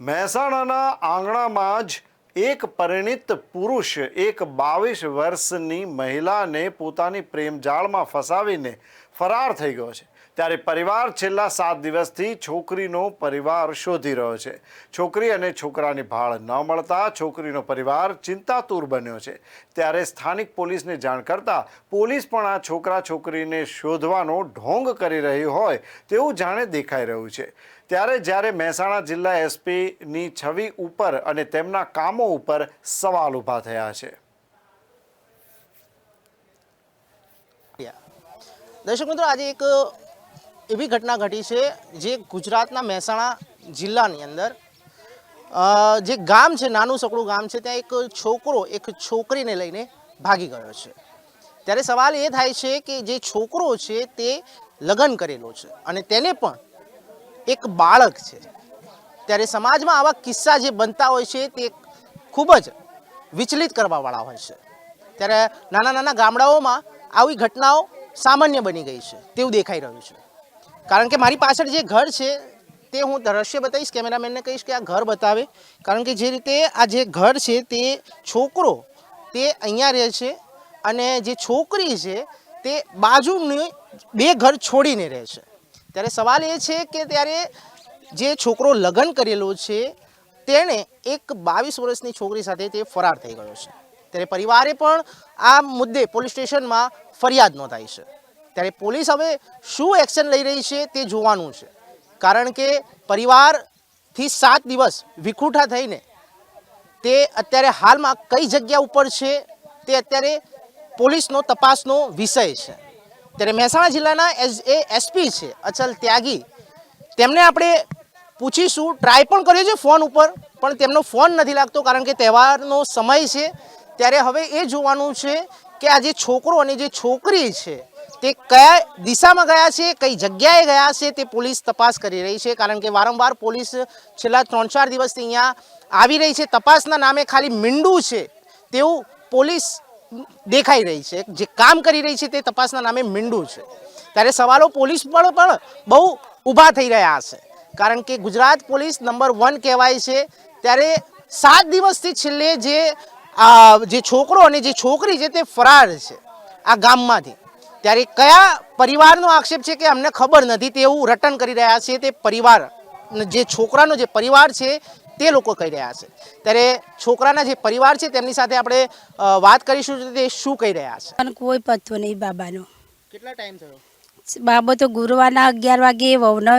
મહેસાણાના આંગણામાં જ એક પરિણિત પુરુષ, એક બાવીસ વર્ષની મહિલાને પોતાની પ્રેમજાળમાં ફસાવીને ફરાર થઈ ગયો છે. ત્યારે પરિવાર છેલ્લા સાત દિવસથી છોકરીનો પરિવાર શોધી રહ્યો છે. છોકરી અને છોકરાની ભાળ ન મળતા છોકરીનો પરિવાર ચિંતાતુર બન્યો છે. ત્યારે સ્થાનિક પોલીસને જાણ કરતાં પોલીસ પણ આ છોકરા છોકરીને શોધવાનો ઢોંગ કરી રહી હોય તેવું જાણે દેખાઈ રહ્યું છે. ત્યારે જ્યારે મહેસાણા જિલ્લા એસપીની છવી ઉપર અને તેમના કામો ઉપર સવાલ ઊભા થયા છે. દર્શક મિત્રો, આજે એક એવી ઘટના ઘટી છે જે ગુજરાતના મહેસાણા જિલ્લાની અંદર. જે ગામ છે, નાનું સકડું ગામ છે, ત્યાં એક છોકરો એક છોકરીને લઈને ભાગી ગયો છે. ત્યારે સવાલ એ થાય છે કે જે છોકરો છે તે લગ્ન કરેલો છે અને તેને પણ એક બાળક છે. ત્યારે સમાજમાં આવા કિસ્સા જે બનતા હોય છે તે ખૂબ જ વિચલિત કરવાવાળા હોય છે. ત્યારે નાના નાના ગામડાઓમાં આવી ઘટનાઓ સામાન્ય બની ગઈ છે, તેવું દેખાઈ રહ્યું છે. કારણ કે મારી પાછળ જે ઘર છે, તે હું દ્રશ્ય બતાવીશ, કેમેરામેનને કહીશ કે આ ઘર બતાવે. કારણ કે જે રીતે આ જે ઘર છે, તે છોકરો, તે અહીંયા રહે છે અને જે છોકરી છે, તે બાજુની બે ઘર છોડીને રહે છે. ત્યારે સવાલ એ છે કે ત્યારે જે છોકરો લગ્ન કરેલો છે, તેણે એક બાવીસ વર્ષની છોકરી સાથે તે ફરાર થઈ ગયો છે. ત્યારે પરિવારે પણ આ મુદ્દે પોલીસ સ્ટેશનમાં ફરિયાદ નોંધાઈ છે. ત્યારે પોલીસ હવે શું એક્શન લઈ રહી છે તે જોવાનું છે. કારણ કે પરિવારથી સાત દિવસ વિખૂટા થઈને તે અત્યારે હાલમાં કઈ જગ્યા ઉપર છે તે અત્યારે પોલીસનો તપાસનો વિષય છે. ત્યારે મહેસાણા જિલ્લાના એસ એ એસપી છે અચલ ત્યાગી, તેમને આપણે પૂછીશું ટ્રાય પણ કર્યો છે ફોન ઉપર, પણ તેમનો ફોન નથી લાગતો કારણ કે તહેવારનો સમય છે. ત્યારે હવે એ જોવાનું છે કે આ જે છોકરો અને જે છોકરી છે તે કયા દિશામાં ગયા છે, કઈ જગ્યાએ ગયા છે તે પોલીસ તપાસ કરી રહી છે. કારણ કે વારંવાર પોલીસ છેલ્લા ત્રણ ચાર દિવસથી અહીંયા આવી રહી છે. તપાસના નામે ખાલી મીંડું છે તેવું પોલીસ દેખાઈ રહી છે. જે કામ કરી રહી છે તે તપાસના નામે મીંડું છે. ત્યારે સવાલો પોલીસ પર પણ બહુ ઊભા થઈ રહ્યા છે. કારણ કે ગુજરાત પોલીસ નંબર વન કહેવાય છે. ત્યારે સાત દિવસથી છેલ્લે જે જે છોકરો અને જે છોકરી છે તે ફરાર છે આ ગામમાંથી. ત્યારે કયા પરિવારનો આક્ષેપ છે કે અમને ખબર નથી તેવું રટન કરી રહ્યા છે તે પરિવાર જે છોકરાનો જે પરિવાર છે તે લોકો કહી રહ્યા છે. ત્યારે છોકરાના જે પરિવાર છે તેમની સાથે આપણે વાત કરીશું તો તે શું કહી રહ્યા છે. પણ કોઈ પત્તો નહીં બાબાનો. કેટલા ટાઈમ થયો? બાબો તો ગુરુવારના અગિયાર વાગે વહુનો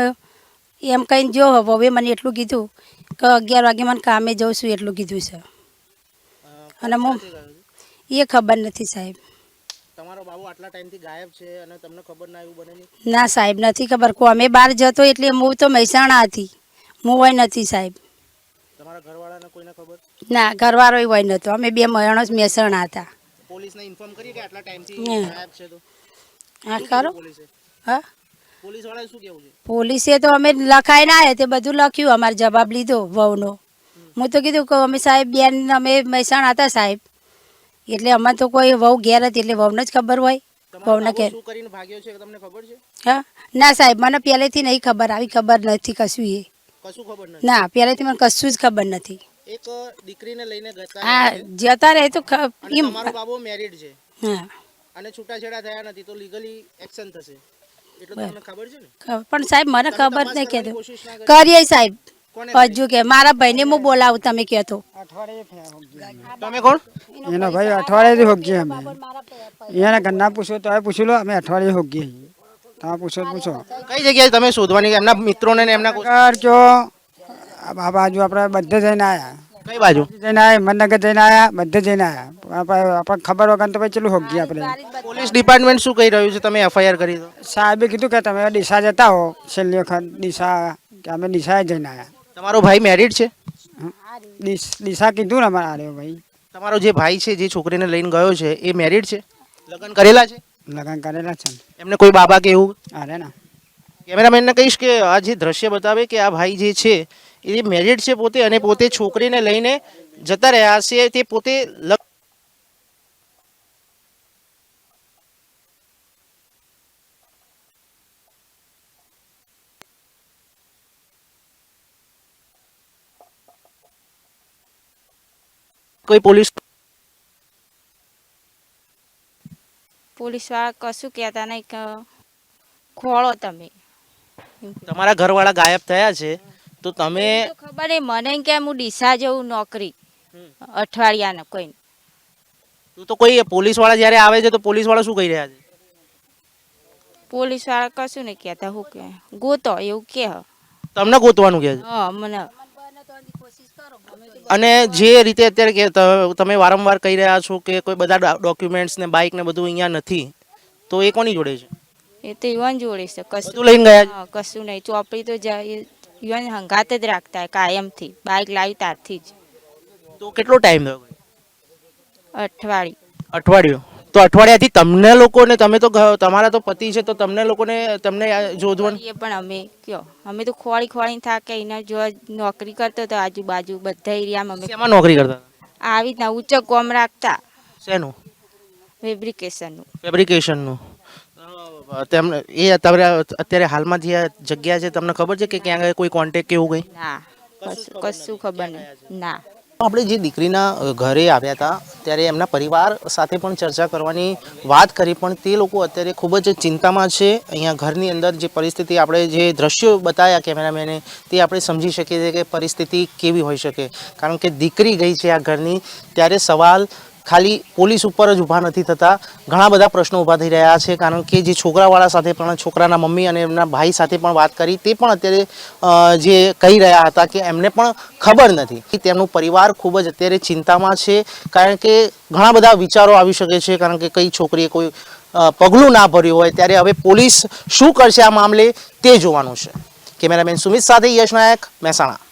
એમ કહીને જો વહુએ મને એટલું કીધું કે અગિયાર વાગે મને કામે જઉં છું એટલું કીધું છે. અને હું એ ખબર નથી સાહેબ. તમારો બાબુ આટલા ટાઈમથી ગાયબ છે અને તમને ખબર ના એવું બને નહીં? ના સાહેબ નથી ખબર. કો અમે બહાર જતો એટલે હું તો મહેસાણા હતી. હું હોય નથી સાહેબ. તમારા ઘરવાળાને કોઈને ખબર? ના ઘરવાળો હોય નહોતો અમે બે મહેણો જ મહેસાણા હતા. પોલીસને ઇન્ફોર્મ કરી કે આટલા ટાઈમથી ગાયબ છે તો? હા ખરો. હા? પોલીસ શું કેવું છે? પોલીસે તો અમે લખાઈને આવ્યા તે બધું લખ્યું અમારે જવાબ લીધો વહુનો. હું તો કીધું કે અમે સાહેબ બેન અમે મહેસાણા હતા સાહેબ. એટલે અમારે તો કોઈ વહુ ઘેર હતી એટલે વહુને જ ખબર હોય. વહુના ઘેર. શું કરીને ભાગ્યો છે તમને ખબર છે? હા? ના સાહેબ મને પહેલેથી નહીં ખબર આવી ખબર નથી કશું એ. કશું ખબર નથી? ના પહેલેથી મને કશું જ ખબર નથી. એક દીકરીને લઈને ગતા હા જતા રહે તો ખ- અને એમ તમારો બાબુ મેરિડ છે. હા. અને છૂટાછેડા થયા નથી તો લીગલી એક્શન થશે. એટલું તમને ખબર છે ને? પણ સાહેબ મને ખબર નહીં કરી? કરીએ સાહેબ. હજુ કે મારા ભાઈને હું બોલાવું તમે કહેતો તમે કોણ? એનો ભાઈ અઠવાડિયે હોગીએ અમે. એને ઘરના પૂછો તો એ પૂછી લો અમે અઠવાડિયે હોગીએ છીએ. તમે પૂછો પૂછો. કઈ જગ્યાએ તમે શોધવાની? એમના મિત્રોને ને એમના કોઈ- જો આ બાજુ આપણે બધે જઈને આવ્યા કઈ બાજુ? જઈને આવ્યા હિંમતનગર જઈને આવ્યા બધે જઈને આવ્યા આપણે આપણને ખબર વગર તો પછી ચેલું હોગીએ આપણે. પોલીસ ડિપાર્ટમેન્ટ શું કહી રહ્યું છે? તમે એફઆઈઆર કરી દો. સાહેબે કીધું કે તમે ડીસા જતા હો. છેલ્લી વખત ડીસા કે અમે ડીસાએ જઈને આવ્યા તમારો ભાઈ મેરિડ છે? દિશા કીધું ને અમારે આર્યો ભાઈ. તમારો જે ભાઈ છે જે છોકરીને લઈને ગયો છે એ મેરિડ છે? લગ્ન કરેલા છે? લગ્ન કરેલા છે. એમને કોઈ બાબા કે એવું? અરે ના. કેમેરામેનને કહીશ કે આ જે દ્રશ્ય બતાવે કે આ ભાઈ જે છે એ મેરિડ છે પોતે અને પોતે છોકરીને લઈને જતા રહ્યા છે તે પોતે કોઈ પોલીસ પોલીસવાળા કશું કહેતા નહીં કે ખોળો તમે. તમારા ઘરવાળા ગાયબ થયા છે તો તમે ખબર મને કે હું ડીસા જવું નોકરી અઠવાડિયાને કોઈ તું તો કોઈ પોલીસવાળા જ્યારે આવે છે તો પોલીસવાળા શું કહી રહ્યા છે? પોલીસવાળા કશું નહીં કહેતા હું કે ગોતો એવું કે. તમને ગોતવાનું કે છે? હા મને અને જે રીતે અત્યારે કે તમે વારંવાર કહી રહ્યા છો કે કોઈ બધા ડોક્યુમેન્ટ્સ ને બાઇક ને બધું અહીંયા નથી તો એ કોની જોડે છે? એ તો યુવાન જોડે છે કશું લઈને ગયા કશું નહીં. ચોપડી તો જાય યુવાન હંગાત જ રાખતા કાયમથી. બાઇક લાવી ત્યારથી જ. તો કેટલો ટાઈમ થયો? અઠવાડિયું. અઠવાડિયું? તો અઠવાડિયાથી તમને લોકોને તમે તો તમારા તો પતિ છે તો તમને લોકોને તમને શોધવાનું એ પણ અમે કયો અમે તો ખોળી ખોળીને થાકે એના જો નોકરી કરતો તો આજુબાજુ બધા એરિયામાં અમે શેમાં નોકરી કરતા આવી રીતના ઊંચો કોમ રાખતા. શેનું? ફેબ્રિકેશનનું. ફેબ્રિકેશનનું. તેમને એ તમારે અત્યારે હાલમાં જે જગ્યા છે તમને ખબર છે કે ક્યાં કોઈ કોન્ટેક કે એવું કંઈ? ના કશું કશું ખબર નહીં. ના. આપણે જે દીકરીના ઘરે આવ્યા હતા, ત્યારે એમના પરિવાર સાથે પણ ચર્ચા કરવાની વાત કરી, પણ તે લોકો અત્યારે ખૂબ જ ચિંતામાં છે. અહીંયા ઘરની અંદર જે પરિસ્થિતિ આપણે જે દ્રશ્યો બતાવ્યા કેમેરામેને, તે આપણે સમજી શકીએ છીએ કે પરિસ્થિતિ કેવી હોઈ શકે. કારણ કે દીકરી ગઈ છે આ ઘરની, ત્યારે સવાલ ખાલી પોલીસ ઉપર જ ઊભા નથી થતા. ઘણા બધા પ્રશ્નો ઊભા થઈ રહ્યા છે, કારણ કે જે છોકરાવાળા સાથે પણ, છોકરાના મમ્મી અને એમના ભાઈ સાથે પણ વાત કરી, તે પણ અત્યારે જે કહી રહ્યા હતા કે એમને પણ ખબર નથી. તેમનું પરિવાર ખૂબ જ અત્યારે ચિંતામાં છે, કારણ કે ઘણા બધા વિચારો આવી શકે છે, કારણ કે કઈ છોકરીએ કોઈ પગલું ના ભર્યું હોય, ત્યારે હવે પોલીસ શું કરશે આ મામલે તે જોવાનું છે. કેમેરામેન સુમિત સાથે યશ નાયક, મહેસાણા.